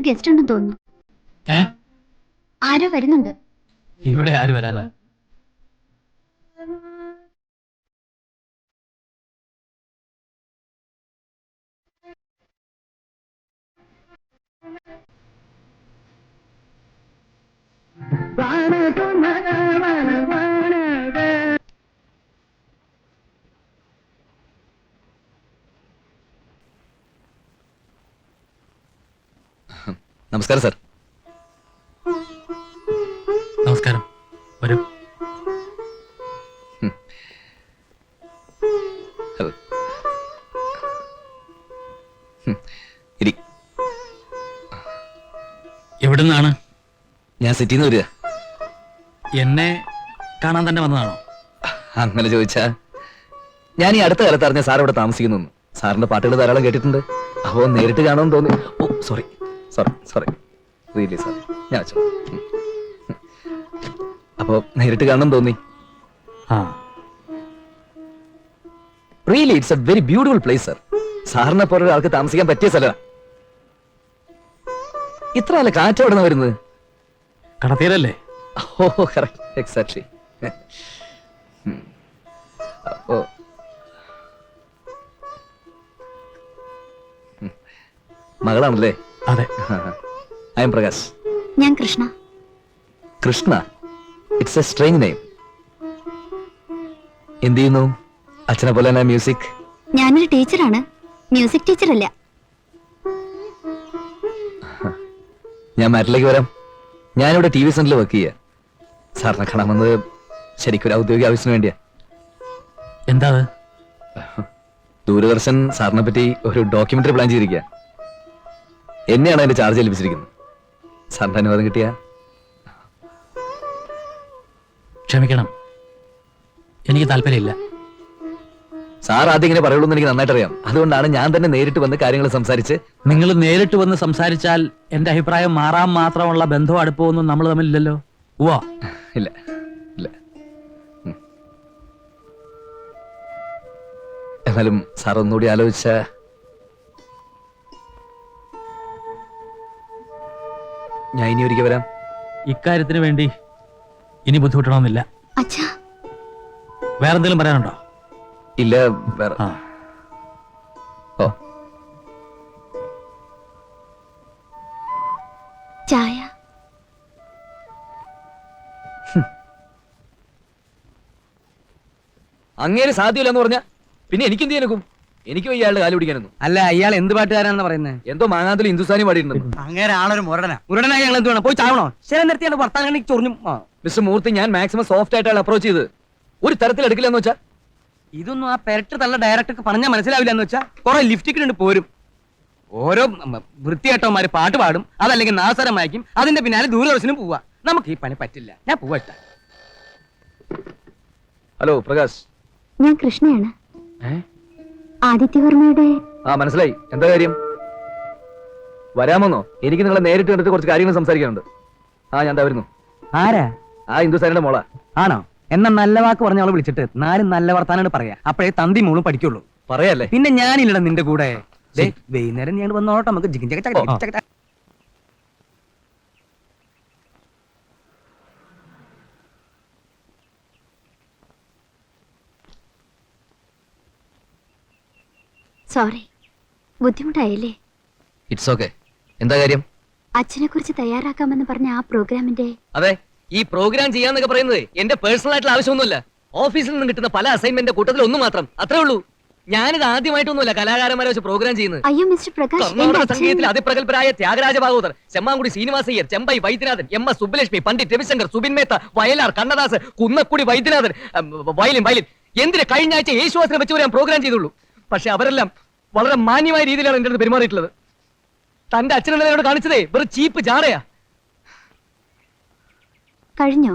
Guest ഉണ്ടെന്ന് തോന്നുന്നു. ആരോ വരുന്നുണ്ട്. ഇവിടെ ആര് വരാനാ? നമസ്കാരം സാർ. നമസ്കാരം. വരൂ ഹലോ ഹും. ഇരി. എവിടെ ഞാൻ സിറ്റിന്ന് വരിക. എന്നെ കാണാൻ തന്നെ വന്നതാണോ? അങ്ങനെ ചോദിച്ചാ. ഞാൻ ഈ അടുത്ത കാലത്ത് അറിഞ്ഞ സാർ ഇവിടെ താമസിക്കുന്നു സാറിന്റെ പാട്ടുകൾ ധാരാളം കേട്ടിട്ടുണ്ട്. അപ്പോ നേരിട്ട് കാണുമെന്ന് തോന്നി. ഓ sorry. Sorry sorry really sorry ഞാൻ വെച്ചോ. അപ്പോ നേരിട്ട് കാണണം തോന്നി? ആ. Really it's a very beautiful place sir സാറിനെ പോലെ ഒരാൾക്ക് താമസിക്കാൻ പറ്റിയ സ്ഥലമാണ് ഇത്ര നല്ല കാറ്റ് എവിടെ നിന്ന് വരുന്നത്? കടത്തീരല്ലേ? ഓ കറക്റ്റ് എക്സാക്ട്ലി അപ്പോ മകളാണല്ലേ? അതെ. I am Prakash. ഞാൻ Krishna. Krishna? It's a strange name എന്ത് ചെയ്യുന്നു? അച്ഛനെ പോലെ തന്നെ മ്യൂസിക് ഞാനൊരു ടീച്ചറാണ്. മ്യൂസിക് ടീച്ചർ അല്ല. ഞാൻ മാറ്റിലേക്ക് വരാം. ഞാനിവിടെ ടി വി സെന്ററിൽ വർക്ക് ചെയ്യുക സാറിനെ കാണാൻ വന്നത് ശരിക്കും ഒരു ഔദ്യോഗിക ആവശ്യത്തിന് വേണ്ടിയാ. എന്താ ദൂരദർശൻ സാറിനെ പറ്റി ഒരു ഡോക്യുമെന്ററി പ്ലാൻ ചെയ്തിരിക്കുക എന്നെയാണ് അതിന്റെ ചാർജ് ഏൽപ്പിച്ചിരിക്കുന്നത്. സാറിന്റെ അനുവാദം കിട്ടിയ? ക്ഷമിക്കണം. എനിക്ക് താല്പര്യമില്ല. സാർ ആദ്യം ഇങ്ങനെ പറയുള്ളൂ എന്ന് എനിക്ക് നന്നായിട്ട് അറിയാം അതുകൊണ്ടാണ് ഞാൻ തന്നെ നേരിട്ട് വന്ന് കാര്യങ്ങൾ സംസാരിച്ച് നിങ്ങൾ നേരിട്ട് വന്ന് സംസാരിച്ചാൽ എന്റെ അഭിപ്രായം മാറാൻ മാത്രമുള്ള ബന്ധം അടുപ്പമൊന്നും നമ്മൾ തമ്മിലില്ലല്ലോ. ഉവ്വ. ഇല്ല ഇല്ല. ഉം. എന്നാലും സാർ ഒന്നുകൂടി ആലോചിച്ച ഞാൻ ഇനി ഒരിക്കൽ വരാം. ഇക്കാര്യത്തിന് വേണ്ടി ഇനി ബുദ്ധിമുട്ടണമെന്നില്ല. അച്ഛാ. വേറെന്തെങ്കിലും പറയാനുണ്ടോ? ഇല്ല വേറെ. ആ. ഓ. ചായ. അങ്ങേര് സാധ്യമില്ലെന്ന് പറഞ്ഞ പിന്നെ എനിക്കെന്ത് ചെയ്യാനൊക്കും എനിക്കും ഇയാളുടെ കാലു പിടിക്കാനൊന്നും അല്ല അയാൾ എന്ത് പാട്ടുകാരാണെന്ന് പറയുന്നത് എന്തോ മാങ്ങാത്തിൽ ഹിന്ദുസ്ഥാനി പാടിയിട്ടുണ്ട്. അങ്ങനെ ആളൊരു മുരടന. മുരടനായി ഞങ്ങൾ എന്ത് വേണം? പോയി ചാവണോ? ശരി നിർത്തിയാണ് വർത്താനം കണ്ടി ചൊറിഞ്ഞു മിസ്റ്റർ മൂർത്തി ഞാൻ മാക്സിമം സോഫ്റ്റ് ആയിട്ട് അപ്രോച്ച് ചെയ്ത്. ഒരു തരത്തിൽ എടുക്കില്ല എന്ന് വെച്ചാ? ഇതൊന്നും ആ പെരട്ട് തള്ള ഡയറക്ടർക്ക് പറഞ്ഞാൽ മനസ്സിലാവില്ല എന്ന് വെച്ചാൽ കുറെ ലിഫ്റ്റിക്കിനുണ്ട് പോരും. ഓരോ വൃത്തിയേട്ടവന്മാര് പാട്ട് പാടും അതല്ലെങ്കിൽ നാസരം വായിക്കും അതിന്റെ പിന്നാലെ ദൂരദർശനം പോവാ. നമുക്ക് ഈ പണി പറ്റില്ല. ഞാൻ പോവട്ടെ ഹലോ പ്രകാശ്. ഞാൻ കൃഷ്ണയാണ്. ആദിത്യവർമ്മയുടെ ആ മനസ്സിലായി. എന്താ കാര്യം? വരാമെന്നോ? എനിക്ക് നിങ്ങളെ നേരിട്ട് കണ്ടിട്ട് കുറച്ച് കാര്യങ്ങൾ സംസാരിക്കാനുണ്ട്. ആ ഞാൻ ദാ വരുന്നു. ആരാ? ആ ഹിന്ദുസ്ഥാനിയുടെ മോള. ആണോ? എന്നാ നല്ല വാക്ക് പറഞ്ഞ അവളെ വിളിച്ചിട്ട് നാലും നല്ല വർത്താനാണ് പറയാ. അപ്പോഴേ തന്തി മോളും പഠിക്കുള്ളൂ. പറയല്ലേ? പിന്നെ ഞാനില്ലടാ നിന്റെ കൂടെ. ദേ, വൈകുന്നേരം ഞാൻ വന്നോട്ടെ നമുക്ക് ജിഗിൻ ചക ചക ചക. സോറി ബുദ്ധിമുട്ടായില്ലേ? ഇറ്റ്സ് ഓക്കെ എന്താ കാര്യം? അച്ഛനെ കുറിച്ച് തയ്യാറാക്കാമെന്ന് പറഞ്ഞ ആ പ്രോഗ്രാമിന്റെ അതെ ഈ പ്രോഗ്രാം ചെയ്യാന്നൊക്കെ പറയുന്നത് എന്റെ പേഴ്സണൽ ആയിട്ടുള്ള ആവശ്യമൊന്നുമില്ല. ഓഫീസിൽ നിന്ന് കിട്ടുന്ന പല അസൈൻമെന്റ് കൂട്ടത്തിൽ ഒന്ന് മാത്രം. അത്രേ ഉള്ളൂ. ഞാനിത് ആദ്യമായിട്ടൊന്നുമില്ല കലാകാരന്മാരെ വെച്ച് പ്രോഗ്രാം ചെയ്യുന്നത്. അയ്യോ മിസ്റ്റർ പ്രകാശ് കർണാടക സംഗീതത്തിൽ അതിപ്രഗത്ഭരായ Thyagaraja Bhagavathar Chemmangudi Srinivasayyar Chembai Vaidyanathan M S Subbulakshmi Pandit Ravishankar Zubin Mehta Vayalar Kannadas Kunnakudi Vaidyanathan violin violin. എന്തിന് കഴിഞ്ഞ ആഴ്ച യേശുവാസിനെ വെച്ച് ഞാൻ പ്രോഗ്രാം ചെയ്തുള്ളൂ. പക്ഷെ അവരെല്ലാം വളരെ മാന്യമായ രീതിയിലാണ് എന്റെ അടുത്ത് പെരുമാറിയിട്ടുള്ളത്. തന്റെ എന്നോട് കാണിച്ചതേ വെറു ചീപ്പ് ചാറയാ കഴിഞ്ഞോ?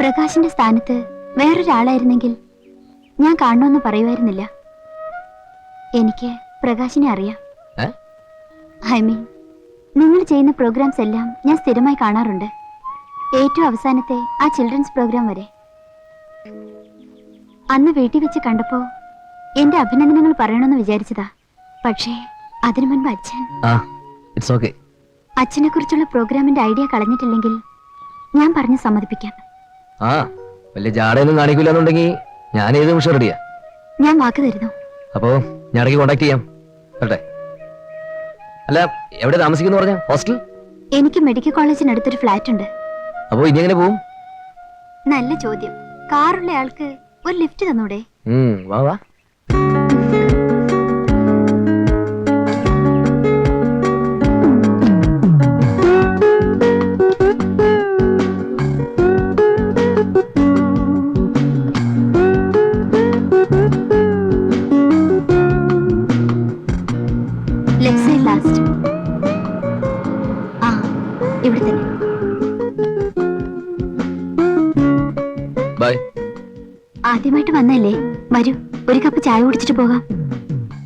പ്രകാശിന്റെ സ്ഥാനത്ത് വേറൊരാളായിരുന്നെങ്കിൽ ഞാൻ കാണണമെന്ന് പറയുമായിരുന്നില്ല. എനിക്ക് പ്രകാശിനെ അറിയാം? ഐ മീൻ നിങ്ങൾ ചെയ്യുന്ന പ്രോഗ്രാംസ് എല്ലാം ഞാൻ സ്ഥിരമായി കാണാറുണ്ട്. ഏറ്റവും അവസാനത്തെ ആ ചിൽഡ്രൻസ് പ്രോഗ്രാം വരെ. അന്ന് വീട്ടിൽ വെച്ച് കണ്ടപ്പോ എന്റെ അഭിനന്ദനങ്ങൾ പറയണമെന്ന് വിചാരിച്ചതാ. പക്ഷേ അതിനു മുൻപ് അച്ഛൻ അച്ഛനെ കുറിച്ചുള്ള പ്രോഗ്രാമിന്റെ ഐഡിയ കളഞ്ഞിട്ടില്ലെങ്കിൽ ഞാൻ പറഞ്ഞു സമ്മതിപ്പിക്കാം. ആ വലിയ ജാടയൊന്നും കാണിക്കില്ലെന്നുണ്ടെങ്കിൽ ഞാൻ ഏത് നിമിഷം റെഡിയാ ഞാൻ വാക്ക് തരുന്നു. അപ്പോ ഞാൻ ഇടയ്ക്ക് കോണ്ടാക്ട് ചെയ്യാം. വരട്ടെ. അല്ല എവിടെ താമസിക്കുന്നു പറഞ്ഞ? ഹോസ്റ്റൽ? എനിക്ക് മെഡിക്കൽ കോളേജിനടുത്തൊരു ഫ്ലാറ്റ് ഉണ്ട് അപ്പോ ഇനി എങ്ങനെ പോവും? നല്ല ചോദ്യം. കാറുള്ള ആൾക്ക് ഒരു ലിഫ്റ്റ് തന്നൂടെ? വാ വാ. ലെഫ്റ്റ് സൈഡ് ലാസ്റ്റ് ആ ഇവിടെ തന്നെ. ആദ്യമായിട്ട് വന്നല്ലേ? വരൂ ഒരു കപ്പ് ചായ കുടിച്ചിട്ട് പോകാം.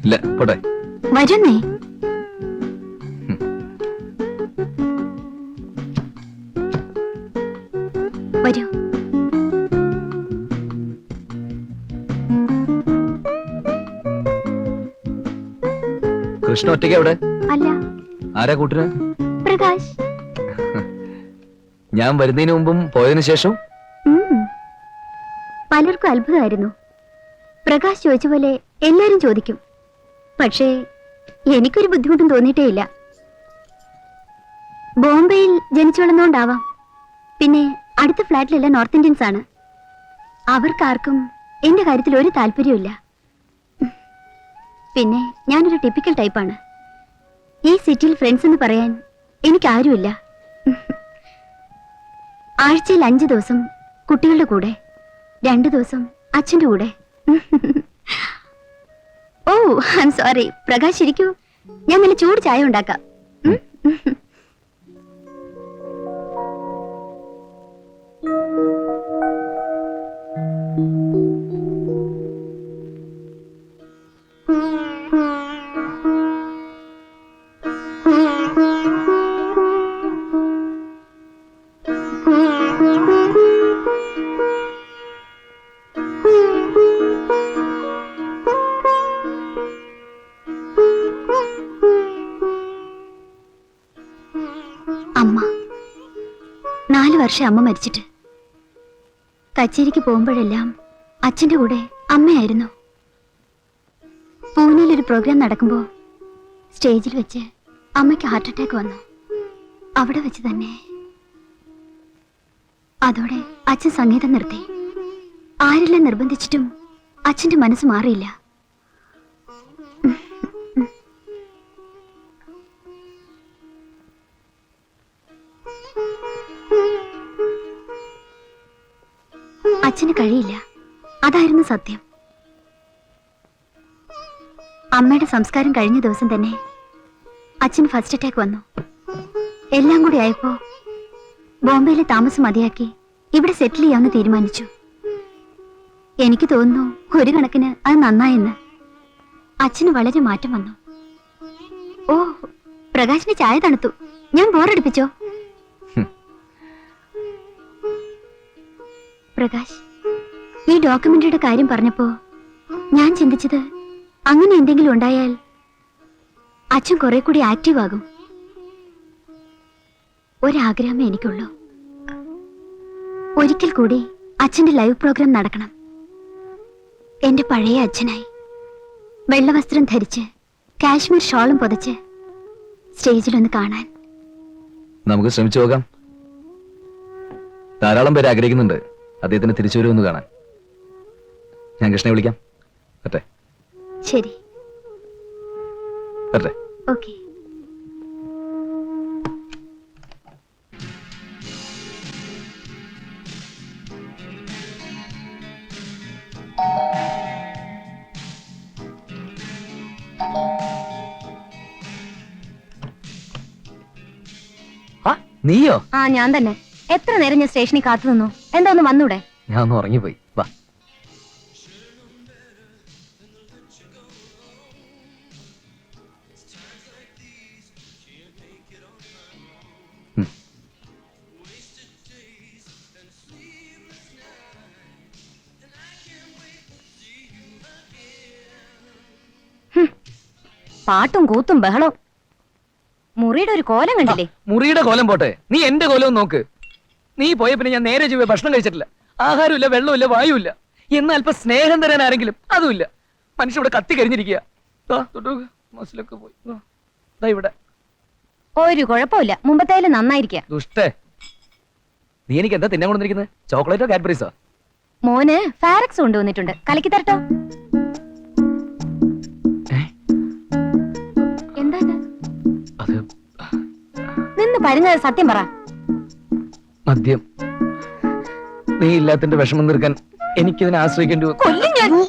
ഇല്ല പോട്ടെ. വരുന്നേ. വരൂ. കൃഷ്ണ ഒറ്റയ്ക്ക് അവിടെ അല്ല. ആരാ കൂട്ടിന് പ്രകാശ്. ഞാൻ വരുന്നതിന് മുമ്പും പോയതിനു ശേഷം ഉം. പലർക്കും അത്ഭുതമായിരുന്നു. പ്രകാശ് ചോദിച്ച പോലെ എല്ലാരും ചോദിക്കും. പക്ഷേ എനിക്കൊരു ബുദ്ധിമുട്ടും തോന്നിയിട്ടേ ഇല്ല ബോംബെയിൽ ജനിച്ചു വളർന്നുകൊണ്ടാവാം പിന്നെ അടുത്ത ഫ്ലാറ്റിലെല്ലാം നോർത്ത് ഇന്ത്യൻസ് ആണ് അവർക്കാർക്കും എന്റെ കാര്യത്തിൽ ഒരു താല്പര്യമില്ല പിന്നെ ഞാനൊരു ടിപ്പിക്കൽ ടൈപ്പാണ്. ഈ സിറ്റിയിൽ ഫ്രണ്ട്സ് എന്ന് പറയാൻ എനിക്കാരുമില്ല. ആഴ്ചയിൽ അഞ്ച് ദിവസം കുട്ടികളുടെ കൂടെ. രണ്ടു ദിവസം അച്ഛന്റെ കൂടെ. ഓ ഐ സോറി പ്രകാശ് ഇരിക്കൂ. ഞാൻ നല്ല ചൂട് ചായ ഉണ്ടാക്കാം. അമ്മ. നാല് വർഷം അമ്മ മരിച്ചിട്ട്. കച്ചേരിക്ക് പോകുമ്പോഴെല്ലാം അച്ഛന്റെ കൂടെ അമ്മയായിരുന്നു. പൂനെയിലൊരു പ്രോഗ്രാം നടക്കുമ്പോൾ സ്റ്റേജിൽ വെച്ച് അമ്മയ്ക്ക് ഹാർട്ട് അറ്റാക്ക് വന്നു. അവിടെ വെച്ച് തന്നെ അതോടെ അച്ഛൻ സംഗീതം നിർത്തി. ആരെല്ലാം നിർബന്ധിച്ചിട്ടും അച്ഛന്റെ മനസ്സ് മാറിയില്ല. അച്ഛന് കഴിയില്ല. അതായിരുന്നു സത്യം. അമ്മയുടെ സംസ്കാരം കഴിഞ്ഞ ദിവസം തന്നെ അച്ഛന് ഫസ്റ്റ് അറ്റാക്ക് വന്നു. എല്ലാം കൂടി ആയപ്പോ ബോംബെയിലെ താമസം മതിയാക്കി ഇവിടെ സെറ്റിൽ ചെയ്യാമെന്ന് തീരുമാനിച്ചു. എനിക്ക് തോന്നുന്നു ഒരു കണക്കിന് അത് നന്നായെന്ന്. അച്ഛന് വളരെ മാറ്റം വന്നു. ഓ പ്രകാശിന് ചായ തണുത്തു. ഞാൻ ബോറടിപ്പിച്ചോ പ്രകാശ് ഈ ഡോക്യുമെന്ററിയുടെ കാര്യം പറഞ്ഞപ്പോ ഞാൻ ചിന്തിച്ചത് അങ്ങനെ എന്തെങ്കിലും ഉണ്ടായാൽ അച്ഛൻ കുറെ കൂടി ആക്റ്റീവ് ആകും. ഒരാഗ്രഹമേ എനിക്കുള്ളൂ. ഒരിക്കൽ കൂടി അച്ഛന്റെ ലൈവ് പ്രോഗ്രാം നടക്കണം. എന്റെ പഴയ അച്ഛനായി. വെള്ളവസ്ത്രം ധരിച്ച് കാശ്മീർ ഷോളും പൊതച്ച് സ്റ്റേജിലൊന്ന് കാണാൻ. നമുക്ക് ശ്രമിച്ചു പോകാം. ധാരാളം പേര് ആഗ്രഹിക്കുന്നുണ്ട്. അദ്ദേഹത്തിന് തിരിച്ചു കാണാൻ. ഞാൻ കൃഷ്ണയെ വിളിക്കാം. പറ്റേ ശരി. പറ്റേ ഓക്കെ. നീയോ? ആ ഞാൻ തന്നെ. എത്ര നേരം ഞാൻ സ്റ്റേഷനിൽ കാത്തു നിന്നു? എന്താ ഒന്ന് വന്നൂടെ? ഞാൻ ഒന്ന് ഉറങ്ങിപ്പോയി. പാട്ടും കൂത്തും ബഹളവും. മുറിയുടെ ഒരു കോലം കണ്ടില്ലേ? മുറിയുടെ കോലം പോട്ടെ. നീ എന്റെ കോലവും നോക്ക്. നീ പോയ പിന്നെ ഞാൻ നേരെ ചൊവ്വേ ഭക്ഷണം കഴിച്ചിട്ടില്ല. ആഹാരമില്ല വെള്ളമില്ല വായുവില്ല എന്നാൽ അല്പം സ്നേഹം തരാൻ ആരെങ്കിലും? അതുമില്ല. മനുഷ്യ ഇവിടെ കത്തി കരിഞ്ഞിരിക്കുക. പോയി. ഇവിടെ. ഒരു കുഴപ്പമില്ല. മുമ്പത്തേലും നന്നായിരിക്കുക. ദുഷ്ടേ. നീ എനിക്ക് എന്താ തിന്നാൻ കൊണ്ടിരിക്കുന്നത് ചോക്ലേറ്റോ കാഡ്ബറീസോ? മോന് ഫാരക്സ് കൊണ്ടുവന്നിട്ടുണ്ട്. കലക്കി തരട്ടോ. പരുങ്ങ സത്യം പറ. മദ്യം. നീ ഇല്ലാത്തിന്റെ വിഷമം തീർക്കാൻ എനിക്കിതിനെ ആശ്രയിക്കേണ്ടി വ- കൊല്ലും ഞാൻ.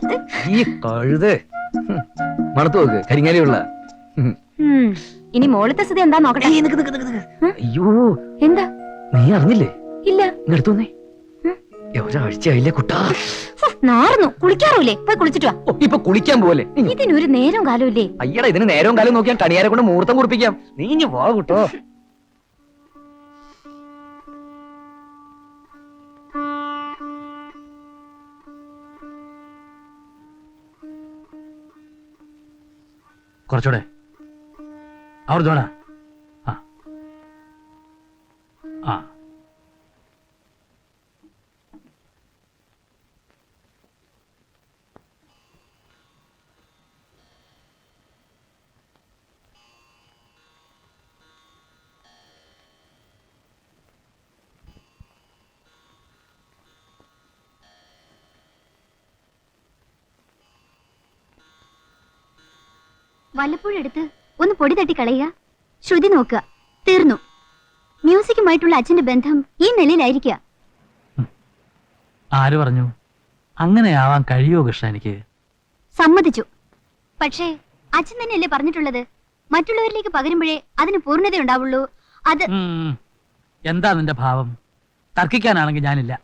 ഈ കഴുത്. മണത്തു നോക്ക്. കരിങ്ങാലിയുള്ള. ഉം, ഇനി മോളത്തെ സ്ഥിതി എന്താ നോക്കട്ടെ. അയ്യോ. എന്താ? നീ അറിഞ്ഞില്ലേ? ഇല്ല. നിർത്തുന്നേ വന്നേ. ഉം. ഒരാഴ്ചയായില്ലേ കുട്ടാ? ഹ്, നാറുന്നു. കുളിക്കാറൂലേ പോയി കുളിച്ചിട്ട് വാ. ഓ, ഇപ്പൊ കുളിക്കാൻ പോലെ ഇതിനൊരു നേരം കാലം ഇല്ലേ? അയ്യടാ ഇതിന് നേരവും കാലം നോക്കിയാൽ കണിയാരെ കൊണ്ട് മുഹൂർത്തം കുറിപ്പിക്കാം. നീ ഇഞ്ഞ് വാ കുട്ടോ. കുറച്ചുകൂടെ അവർ ജോണ വല്ലപ്പോഴും എടുത്ത് ഒന്ന് പൊടി തട്ടി കളയുക. ശ്രുതി നോക്കുക. തീർന്നു. മ്യൂസിക്കുമായിട്ടുള്ള അച്ഛന്റെ ബന്ധം ഈ നിലയിലായിരിക്കുക. ആര് പറഞ്ഞു? അങ്ങനെയാവാൻ കഴിയുമോ കൃഷ്ണ എനിക്ക്? സമ്മതിച്ചു. പക്ഷേ അച്ഛൻ തന്നെയല്ലേ പറഞ്ഞിട്ടുള്ളത്? മറ്റുള്ളവരിലേക്ക് പകരുമ്പോഴേ അതിന് പൂർണതയുണ്ടാവുള്ളൂ. അത്. എന്താ നിന്റെ ഭാവം? തർക്കിക്കാനാണെങ്കിൽ ഞാനില്ല.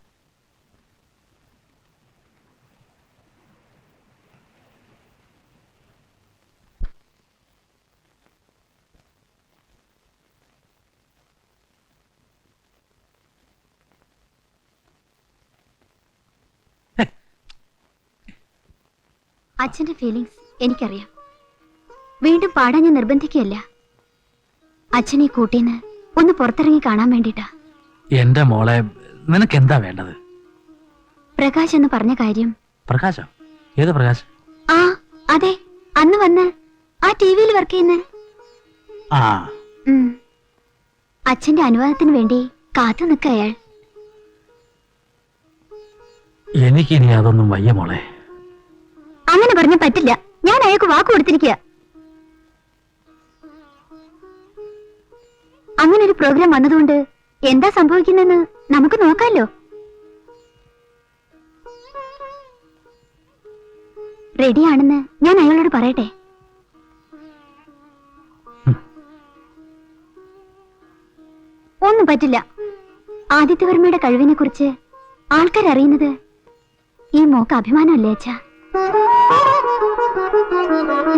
അച്ഛന്റെ ഫീലിംഗ്സ് എനിക്കറിയാം. വീണ്ടും പാടാൻ ഞാൻ നിർബന്ധിക്കുകയല്ല. അച്ഛനെ കൂട്ടീന്ന് ഒന്ന് പുറത്തിറങ്ങി കാണാൻ വേണ്ടിട്ടാ എന്റെ മോളെ നിനക്ക് എന്താ വേണ്ടത്? പ്രകാശ് എന്ന് പറഞ്ഞ കാര്യം. പ്രകാശോ? ഏത് പ്രകാശ്? ആ അതെ അന്ന് വന്ന് ആ ടി വിയിൽ വർക്ക് ചെയ്യുന്ന. ആ. അച്ഛന്റെ അനുവാദത്തിന് വേണ്ടി കാത്തു നിൽക്കയാൾ എനിക്കിനി അതൊന്നും വയ്യ മോളെ. അങ്ങനെ പറഞ്ഞ പറ്റില്ല. ഞാൻ അയാൾക്ക് വാക്ക് കൊടുത്തിരിക്കുക അങ്ങനെ ഒരു പ്രോഗ്രാം വന്നതുകൊണ്ട് എന്താ സംഭവിക്കുന്നെന്ന് നമുക്ക് നോക്കാലോ. റെഡിയാണെന്ന് ഞാൻ അയാളോട് പറയട്ടെ. ഒന്നും പറ്റില്ല. ആദിത്യവർമ്മയുടെ കഴിവിനെ കുറിച്ച് ആൾക്കാർ അറിയുന്നത് ഈ മോക്ക് അഭിമാനമല്ലേ അച്ഛാ?